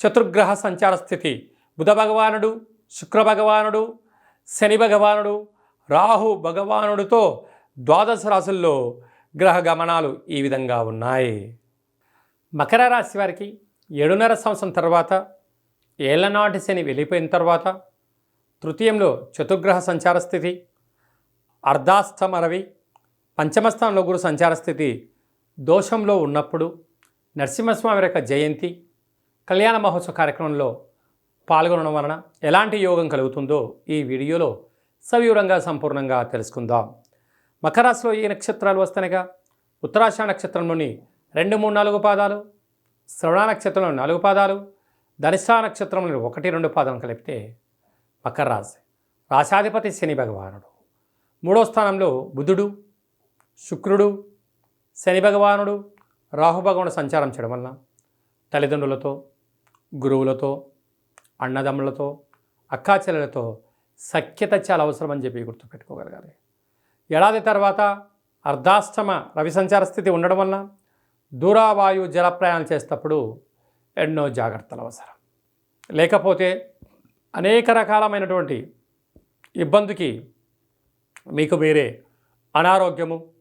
చతుర్గ్రహ సంచార స్థితి. బుధ భగవానుడు శుక్ర భగవానుడు శని భగవానుడు రాహు భగవానుడితో ద్వాదశ రాశుల్లో గ్రహ గమనాలు ఈ విధంగా ఉన్నాయి. మకర రాశి వారికి ఏడున్నర సంవత్సరం తర్వాత ఏళ్ళనాటి శని వెళ్ళిపోయిన తర్వాత తృతీయంలో చతుర్గ్రహ సంచార స్థితి అర్ధాష్టమ రవి పంచమస్థానంలో గురు సంచార స్థితి దోషంలో ఉన్నప్పుడు నరసింహస్వామి యొక్క జయంతి కళ్యాణ మహోత్సవ కార్యక్రమంలో పాల్గొనడం వలన ఎలాంటి యోగం కలుగుతుందో ఈ వీడియోలో సవివరంగా సంపూర్ణంగా తెలుసుకుందాం. మకరాశిలో ఏ నక్షత్రాలు వస్తాయిగా? ఉత్తరాషాఢ నక్షత్రంలోని రెండు మూడు నాలుగు పాదాలు శ్రవణ నక్షత్రంలోని నాలుగు పాదాలు ధనిష్టా నక్షత్రంలోని ఒకటి రెండు పాదం కలిపితే మకర రాశి. రాశాధిపతి శని భగవానుడు. మూడో స్థానంలో బుధుడు శుక్రుడు శని భగవానుడు రాహు భగవానుడు సంచారం చేయడం వలన తల్లిదండ్రులతో గురువులతో అన్నదమ్ములతో అక్కాచెల్లెలతో సఖ్యత చాలా అవసరం అని చెప్పి గుర్తుపెట్టుకోగలగాలి. ఏడాది తర్వాత అర్ధాష్టమ రవి సంచార స్థితి ఉండడం వలన దూరావాయు జల ప్రయాణం చేసేటప్పుడు ఎన్నో జాగ్రత్తలు అవసరం. లేకపోతే అనేక రకాలమైనటువంటి ఇబ్బందికి మీకు వేరే అనారోగ్యము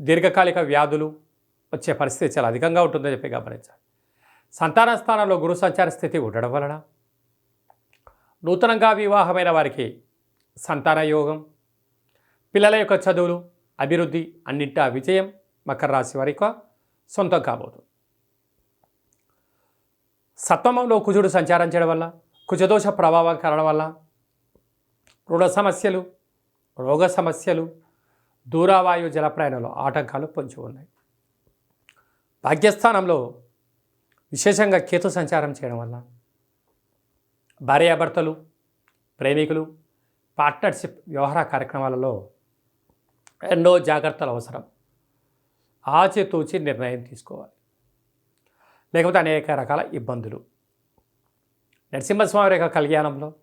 దీర్ఘకాలిక వ్యాధులు వచ్చే పరిస్థితి చాలా అధికంగా ఉంటుందని చెప్పి గమనించాలి. సంతాన స్థానంలో గురు సంచార స్థితి ఉండడం వలన నూతనంగా వివాహమైన వారికి సంతాన యోగం పిల్లల యొక్క చదువులు అభివృద్ధి అన్నింటా విజయం మకర రాశి వారికి సొంతం కాబోతుంది. సప్తమంలో కుజుడు సంచారం చేయడం వల్ల కుజదోష ప్రభావం కారణం వల్ల రుణ సమస్యలు రోగ సమస్యలు దూరావాయు జల ప్రయాణంలో ఆటంకాలు పొంచి ఉన్నాయి. భాగ్యస్థానంలో విశేషంగా కేతు సంచారం చేయడం వల్ల భార్యాభర్తలు ప్రేమికులు పార్ట్నర్షిప్ వ్యవహార కార్యక్రమాలలో ఎన్నో జాగ్రత్తలు అవసరం. ఆచితూచి నిర్ణయం తీసుకోవాలి. లేకపోతే అనేక రకాల ఇబ్బందులు. నరసింహస్వామి యొక్క కళ్యాణంలో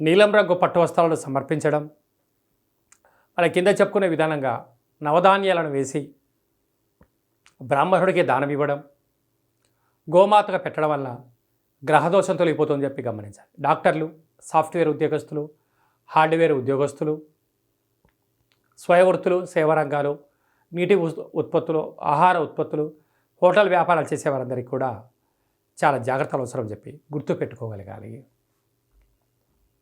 నీలం రంగు పట్టు వస్త్రాలను సమర్పించడం మన కింద చెప్పుకునే విధానంగా నవధాన్యాలను వేసి బ్రాహ్మణుడికి దానం ఇవ్వడం గోమాతగా పెట్టడం వల్ల గ్రహదోషం తొలగిపోతుందని చెప్పి గమనించాలి. డాక్టర్లు సాఫ్ట్వేర్ ఉద్యోగస్తులు హార్డ్వేర్ ఉద్యోగస్తులు స్వయవృత్తులు సేవరంగాలు నీటి ఉత్పత్తులు ఆహార ఉత్పత్తులు హోటల్ వ్యాపారాలు చేసేవారందరికీ కూడా చాలా జాగ్రత్తలు అవసరం చెప్పి గుర్తుపెట్టుకోగలగాలి.